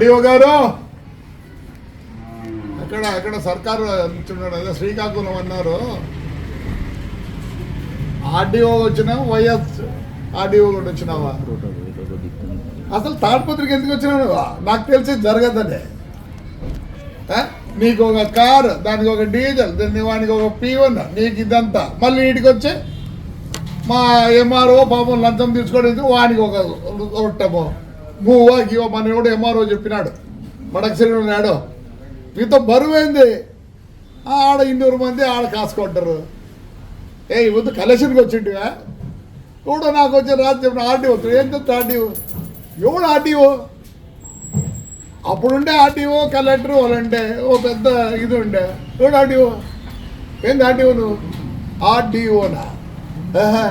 Audio గారు? అక్కడ అక్కడ సర్కారు ఇచ్చున్నాడు అదే శ్రీకాకుళం అన్నారు. ఆర్డీఓ వచ్చినా వైఎస్ ఆర్డీఓ కూడా వచ్చినావా? అసలు తాడిపత్రికి ఎందుకు వచ్చినావు నాకు తెలిసి జరగదండి నీకు ఒక కారు దానికి ఒక డీజిల్ దాన్ని వానికి ఒక పీవన్ నీకు ఇదంతా. మళ్ళీ ఇంటికి వచ్చి మా ఎంఆర్ఓ పాపం లంచం తీసుకోవడానికి వానికి ఒక ఒకటమో నువ్వు ఇవో మన కూడా ఎంఆర్ఓ చెప్పినాడు. మడకసిరి ఉన్నాడు. మీతో బరువైంది. ఆడ ఇన్నూరు మంది ఆడ కాసుకుంటారు. ఏ ఇవద్దు కలెక్షన్కి వచ్చింటివా కూడా నాకు వచ్చిన రాత్రి చెప్పిన ఆర్డీఓ ఏం చెప్తా ఆర్డీఓ? ఎవడు ఆర్డీఓ? అప్పుడుండే ఆర్డీఓ కలెక్టర్ వాళ్ళంటే ఓ పెద్ద ఇది ఉండే. ఎవడు ఆర్డీఓ? ఏంది ఆర్డీఓ నువ్వు? ఆర్డీఓనా? ఆహా.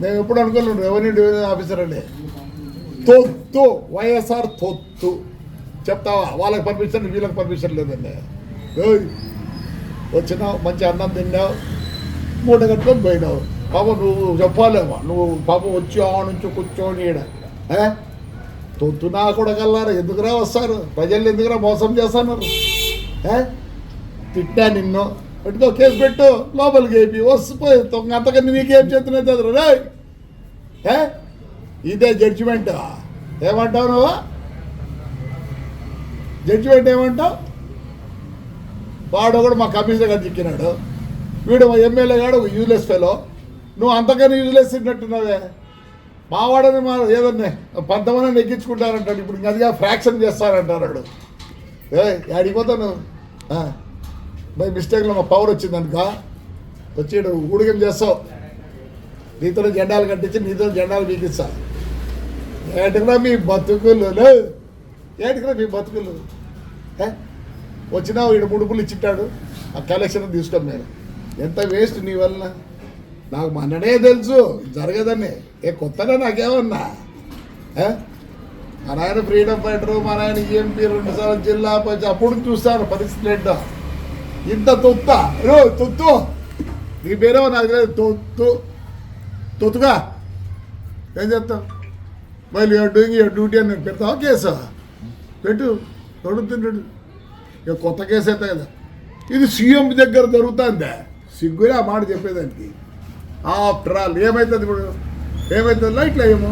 నేను ఎప్పుడు అనుకోలేదు రెవెన్యూ డివిజన్ ఆఫీసర్ అండి తొత్తు వైఎస్ఆర్ తొత్తు. చెప్తావా? వాళ్ళకి పర్మిషన్ వీళ్ళకి పర్మిషన్ లేదండి. ఏయ్, వచ్చినావు మంచి అన్నం తిన్నావు మూట కట్టుకొని పోయినావు. పాప నువ్వు చెప్పాలేమో నువ్వు పాప వచ్చి ఆ నుంచి కూర్చొని ఈడ. తొత్తు నా కూడా కల్లారు ఎందుకురా వస్తారు? ప్రజలు ఎందుకురా మోసం చేస్తున్నారు? తిట్టా నిన్ను. పెట్టుకో కేసు పెట్టు. లోపలికి వేపి వస్తుపోయి అంతకన్నా నీకేం చేతున్నది రే ఏ? ఇదే జడ్జిమెంట్ ఏమంటావు నువ్వు? జడ్జిమెంట్ ఏమంటావు? వాడు కూడా మా కమిషనర్ గారు చిక్కినాడు. వీడు మా ఎమ్మెల్యే గాడు యూజ్లెస్ ఫెలో నువ్వు అంతకన్నా యూజ్లెస్ ఉన్నట్టున్నావే. మావాడని మా ఏదన్నా పంతమంది నెగ్గించుకుంటారంటాడు. ఇప్పుడు ఇంకా అదిగా ఫ్రాక్షన్ చేస్తారంటారు వాడు. ఏ ఆడిపోతాను బై మిస్టేక్లో మా పవర్ వచ్చిందనుక వచ్చి ఈడ చేస్తావు. నీతో జెండాలు కట్టించి నీతో జెండాలు బీకిస్తా ఏటికరా మీ బతుకులు ఏటకరా మీ బతుకులు? ఏ? వచ్చినా వీడు ముడుపులు ఇచ్చిట్టాడు. ఆ కలెక్షన్ తీసుకొని నేను ఎంత వేస్ట్ నీ వల్ల నాకు మననే తెలుసు జరగదని. ఏ కొత్తగా నాకేమన్నా? మా నాయన ఫ్రీడమ్ ఫైటరు మా నాయన ఈఎంపీ రెండు సార్లు జిల్లా పంచి అప్పుడు చూస్తాను పరిస్థితులు ఏంటో. ఇంత తొత్త? రో తొత్తు. నీ పేరేమో నాకు తెలియదు. తొత్తు. తొత్తుగా. ఏం చెప్తావు మళ్ళీ యూఆర్ డూయింగ్ యువర్ డ్యూటీ అని పెడతా. కేసు? పెట్టు. తొడుతుంటాడు ఇక కొత్త కేసు అయితే కదా. ఇది సీఎం దగ్గర జరుగుతుందా? సిగ్గులే ఆ మాట చెప్పేదానికి. ఆఫ్టర్ ఆల్ ఏమవుతుంది ఇప్పుడు? ఏమవుతుంది లైట్లు ఏమో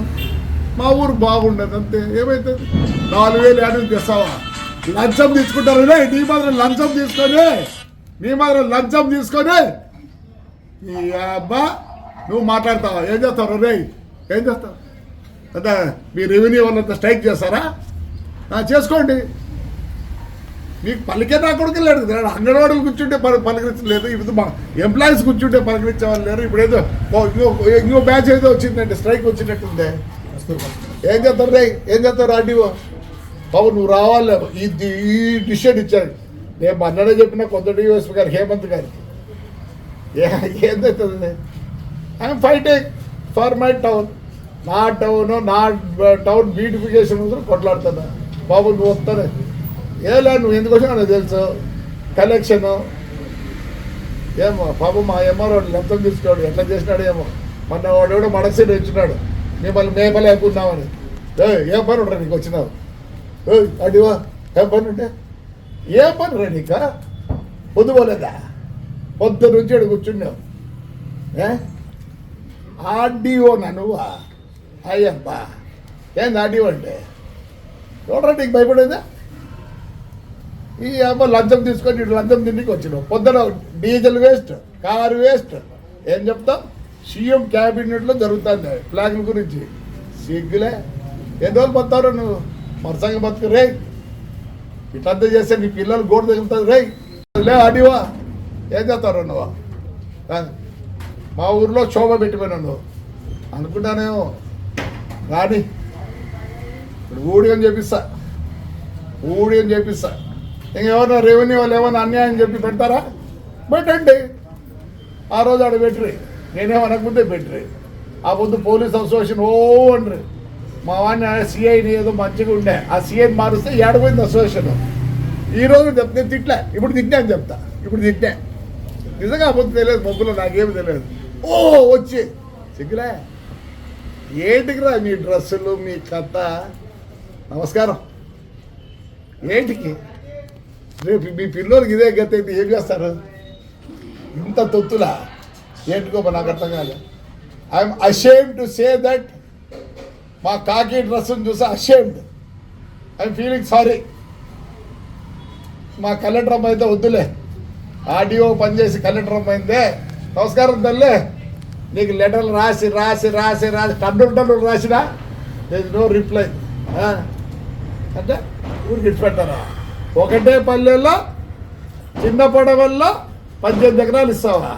మా ఊరు బాగుండదు అంతే. ఏమవుతుంది నాలుగు వేలు ఏడు తెస్తావా? లంచం తీసుకుంటారు రే నీ మాత్రం లంచం తీసుకొని. నీ మాత్రం లంచం తీసుకొని. ఈ అబ్బా నువ్వు మాట్లాడతావా? ఏం చేస్తావు రే? ఏం చేస్తావు? అంటే మీ రెవెన్యూ వాళ్ళంతా స్ట్రైక్ చేస్తారా? చేసుకోండి. మీకు పలికే నా కొడుకు లేడు కదా అంగన్వాడీలు కూర్చుంటే పలు పలకరించలేదు ఇప్పుడు మా ఎంప్లాయీస్ కూర్చుంటే పలకరించే వాళ్ళు లేరు. ఇప్పుడు ఏదో ఇంకో ఇంకో బ్యాచ్ ఏదో వచ్చిందంటే స్ట్రైక్ వచ్చినట్టుంది. ఏం చేస్తారు రే? ఏం చేస్తారు ఆర్డీఓ? బాబు నువ్వు రావాలి. ఇది ఈ డిసిషన్ ఇచ్చాడు. నేను మొన్ననే చెప్పిన కొత్త డిఎస్పీ గారు హేమంత్ గారికి. ఏ- చేస్తుంది? I'm fighting for my town నా టౌన్ నా టౌన్ బ్యూటిఫికేషన్ ముందు కొట్లాడుతాను బాబు నువ్వు వస్తానే. ఏలా నువ్వు ఎందుకు వచ్చినా నాకు తెలుసు. కలెక్షను ఏమో పాపం మా ఎంఆర్ వాడు లెంతం తీసుకోడు ఎట్లా చేసినాడు ఏమో. మొన్న వాడు కూడా మడసీలు ఇచ్చినాడు. మిమ్మల్ని మేపలేకున్నామని ఏ ఏ పని ఉంటా నీకు వచ్చినావు? ఏ అడివా ఏ పని ఉంటే? ఏ పని రా నీక? పొద్దుపోలేదా పొద్దు నుంచి కూర్చున్నావు. ఏ? ఆర్డీఓ నువ్వా? అయ్యబ్బా ఏం ఆర్డీఓ అంటే చూడరా నీకు భయపడేదా? ఈ అమ్మ లంచం తీసుకొని ఇటు లంచం తిండికి వచ్చినావు. పొద్దున డీజిల్ వేస్ట్ కారు వేస్ట్. ఏం చెప్తాం సీఎం క్యాబినెట్లో జరుగుతుంది ఫ్లాగ్ల గురించి. సిగ్గులే. ఎన్ని రోజులు బతారు నువ్వు? మరసంగా బతుకు రే ఇట్లంతా చేస్తే నీ పిల్లలు గోడ తగులుతుంది రే లే అడివా ఏం చేస్తారు నువ్వు? మా ఊర్లో శోభ పెట్టిపోయినా నువ్వు. అనుకుంటానేమో. రాని. ఇప్పుడు ఊడి అని చెప్పిస్తా. ఊడి అని చెప్పిస్తా. ఇంకెవరన్నా రెవెన్యూ వాళ్ళు ఏమన్నా అన్యాయం చెప్పి పెడతారా? పెట్టండి. ఆ రోజు ఆడ పెట్టరు. నేనేమనకుంటే పెట్టరు. ఆ పొద్దు పోలీస్ అసోసియేషన్ ఓ అండ్రి. మా వాడిని సిఐని ఏదో మంచిగా ఉండే. ఆ సిఐని మారుస్తే ఏడపోయింది అసోసియేషన్. ఈ రోజు చెప్తే తిట్లే. ఇప్పుడు తిట్టే అని చెప్తా. ఇప్పుడు తిట్టే నిజంగా ఆ పొద్దు తెలియదు మొగ్గులో నాకేమి తెలియదు. ఓ వచ్చి. సిగ్గులే ఏంటికిరా మీ డ్రెస్సులు మీ కథ? నమస్కారం. ఏంటికి? రేపు మీ పిల్లలకి ఇదే గత అయితే ఏం చేస్తారు? ఇంత తొత్తులా? ఏంటికో నాకు అర్థం కాదు I'm ashamed to say that మా కాకి డ్రెస్సును చూసి అషేమ్డ్ ఐఎమ్ ఫీలింగ్ సారీ మా కలెక్టర్ అమ్మ అయితే వద్దులే. ఆడియో పనిచేసి కలెక్టర్ అమ్మ అయిందే నమస్కారం తల్లి. నీకు లెటర్లు రాసి రాసి రాసి రాసి టన్నులు టన్నులు రాసినా లేదు నో రిప్లై అంటే ఊరికి ఇచ్చిపెట్టారా ఒకటే పల్లెల్లో చిన్న పడవల్లో పద్దెనిమిది ఎకరాలు ఇస్తావా?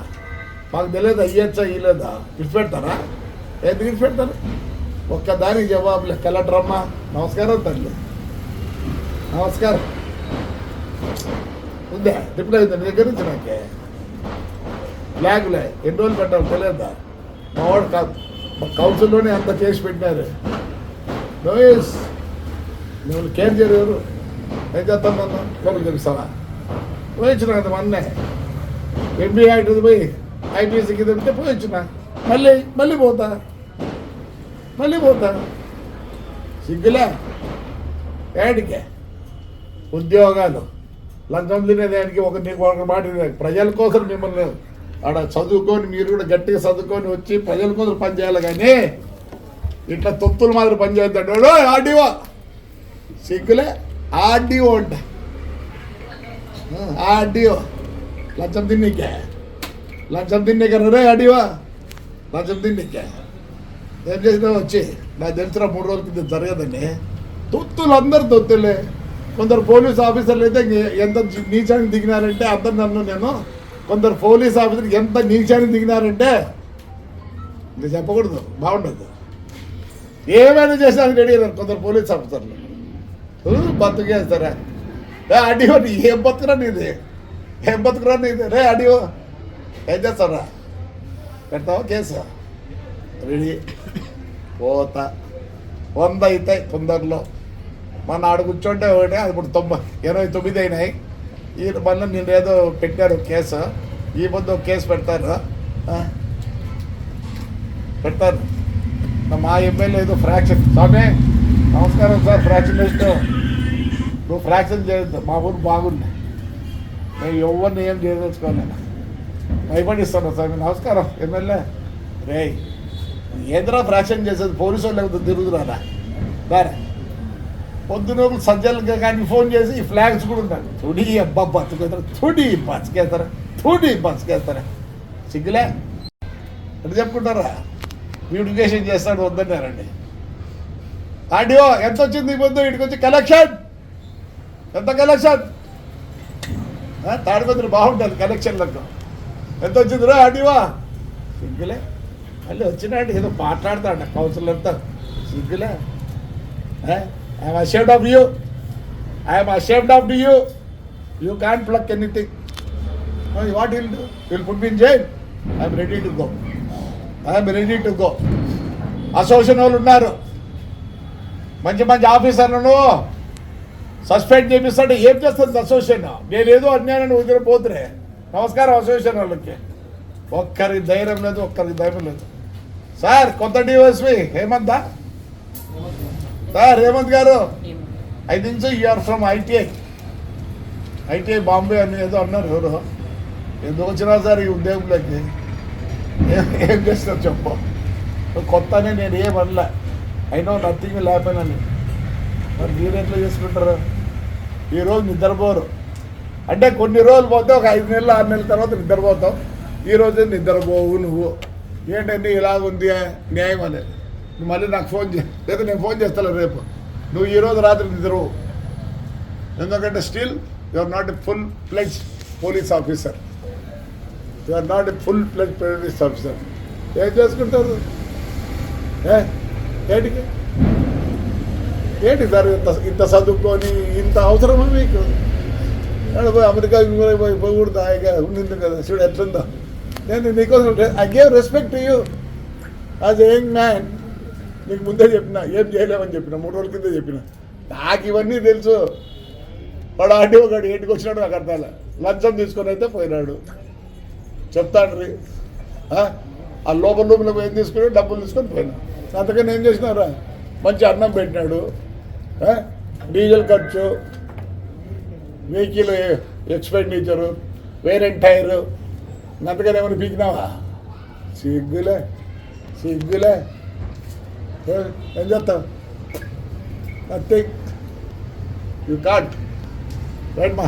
మాకు తెలియదు అయ్యొచ్చా ఇయ్యలేదా ఇచ్చిపెడతారా ఎందుకు ఇచ్చిపెడతారు ఒక్కదానికి జవాబులే కలెక్టర్ నమస్కారం తల్లి. నమస్కారం. ఉందే? రిప్లై ఉంది? నీ దగ్గర నుంచి నాకే? ఫ్లాగ్లే ఎన్ని రోజులు పెట్టాలి తెలియదా? మా వాడు కాదు కౌన్సిల్లోనే అంత చేసి పెట్టినారు. నోయస్ మిమ్మల్ని కేర్ చేయరు ఏం చేస్తాం నన్ను లోపలికి తెలుస్తావా? పోయించిన కదా మొన్నే. ఎంబీ యాక్టర్ పోయి ఐపీఎస్కి తింటే పోయించిన మళ్ళీ మళ్ళీ పోతా. మళ్ళీ పోతా. సిగ్గులే? ఏడికే ఉద్యోగాలు. లంచం తినేదానికి ఒక నీకు ఒక మాట ప్రజల కోసం మిమ్మల్ని ఆడ చదువుకొని మీరు కూడా గట్టిగా చదువుకొని వచ్చి ప్రజల కోసం పనిచేయాలి కానీ ఇట్లా తొత్తుల మాదిరి పనిచేద్దాడు ఆర్డీఓ. సిగ్గులే? ఆర్డీఓ అంట. ఆర్డీఓ. లంచం తిన్నీకే. లంచం తిన్నికే రే ఆర్డీఓ. లంచం తిన్నీకే. ఏం చేసినా వచ్చి? నాకు తెలిసిన మూడు రోజుల కింద జరగదండి. తొత్తులు అందరు తొత్తులే. కొందరు పోలీస్ ఆఫీసర్లు అయితే ఎంత నీచానికి దిగినారంటే అందరు నన్ను నేను కొందరు పోలీస్ ఆఫీసర్ ఎంత నీచాన్ని దిగినారంటే ఇంకా చెప్పకూడదు బాగుండదు. ఏమైనా చేసానికి రెడీ అయినారు కొందరు పోలీస్ ఆఫీసర్లు. బతుకేస్తారా రే అడియో నీ ఏం బతుకురా నీది? ఏం బతుకురా నీది? రే అడియో ఏం చేస్తారా పెడతావా కేసు? రెడీ. పోతా. వంద అవుతాయి తొందరలో మన ఆడ కూర్చోంటే ఒకటి అది ఇప్పుడు తొంభై ఇరవై తొమ్మిది అయినాయి. ఈయన మొన్న నేను ఏదో పెట్టారు కేసు. ఈ ముందు కేసు పెడతారు? పెడతాను. పెడతారు మా ఎమ్మెల్యే ఏదో ఫ్రాక్షన్ స్వామి నమస్కారం సార్ ఫ్రాక్షన్ లిస్ట్ నువ్వు ఫ్రాక్షన్ చేయొద్దు. మా ఊరు బాగుంది. నేను ఎవరిని ఏం చేయదలుచుకోలేను భయపడిస్తాను స్వామి. నమస్కారం ఎమ్మెల్యే. రే ఏంద్రా ఫ్రాక్షన్ చేసేది? పోలీసు వాళ్ళు లేకపోతే సరే దారా పొద్దున సజ్జలుగా కానీ ఫోన్ చేసి ఈ ఫ్లాగ్స్ కూడా ఉంటారు తుడి. అబ్బా బతుకేస్తారు తుడి బతికేస్తారా. తుడి బతికేస్తారా. సిగ్గులే? ఎట్లా చెప్పుకుంటారా? బ్యూటిఫికేషన్ చేస్తాడు వద్దన్నారండి. ఆడియో ఎంత వచ్చింది పొద్దు ఇటుకు వచ్చి కలెక్షన్! ఎంత కలెక్షన్? తాడిపత్రి బాగుంటుంది కలెక్షన్లకు ఎంత వచ్చింది రా ఆడియో సిగ్గులే? మళ్ళీ వచ్చినాడు ఏదో మాట్లాడతాడు కౌన్సిలర్తో సిగ్గులే? I'm ashamed of you I'm ashamed of you you can pluck anything what will do will put me in jail I'm ready to go I'm ready to go association వాళ్ళు ఉన్నారు. మంచి మంచి ఆఫీసర్లను సస్పెండ్ చేపిస్తాడు. ఏం చేస్తుంది అసోసియేషన్ నేనేదో అన్యాయాన్ని వదిలిపోతురే నమస్కారం association వాళ్ళకి. ఒక్కరికి ధైర్యం లేదు ఒక్కరికి ధైర్యం లేదు. సార్ కొత్త DSP Hemantha sir Hemanth garu I think so you're from ITI ITI Bombay అని ఏదో అన్నారు ఎవరు. ఎందుకు వచ్చినా సార్ ఈ ఉద్యోగంలోకి? ఏం ఏం చేస్తారు చెప్పు. కొత్తనే నేను ఏం అనలే. అయినా నథింగ్ లేకపోయినని మరి మీరు ఎట్లా చేసుకుంటారు? ఈరోజు నిద్రపోరు. అంటే కొన్ని రోజులు పోతే ఒక ఐదు నెలలు ఆరు నెలల తర్వాత నిద్రపోతావు ఈ రోజే నిద్రపోవు నువ్వు. ఏంటంటే ఇలాగుంది న్యాయం అనేది? నువ్వు మళ్ళీ నాకు ఫోన్ చే లేదా నేను ఫోన్ చేస్తాను రేపు. నువ్వు ఈరోజు రాత్రి నిద్రవు ఎందుకంటే still you are not a full pledge police officer. You are not a full pledge police officer. ఏం చేసుకుంటారు? ఏ? ఏంటికి? ఏంటి సార్ ఇంత ఇంత చదువుకొని ఇంత అవసరమా మీకు? పోయి అమెరికా పోయి పోకూడదు? హాయిగా ఉండింది కదా. చూడు ఎట్లుందో. నేను నీకోసం I gave respect you as young man నీకు ముందే చెప్పిన ఏం చేయలేమని చెప్పిన మూడు రోజుల కింద చెప్పిన. నాకు ఇవన్నీ తెలుసు. వాడు ఆడి గాడు ఏంటికి వచ్చినాడు నాకు అర్థాల లంచం తీసుకొని అయితే పోయినాడు. చెప్తాడు రీ ఆ? లోపల లోపల ఏం తీసుకుని డబ్బులు తీసుకొని పోయినా. అంతకన్నా ఏం చేసినారా మంచి అన్నం పెట్టినాడు. డీజిల్ ఖర్చు vehicle expenditure wear and tyre ఏమైనా పీకినావా? సిగ్గులే. సిగ్గులే. ఏం చేస్తాం నథింగ్ యూ కాట్ రైట్ మా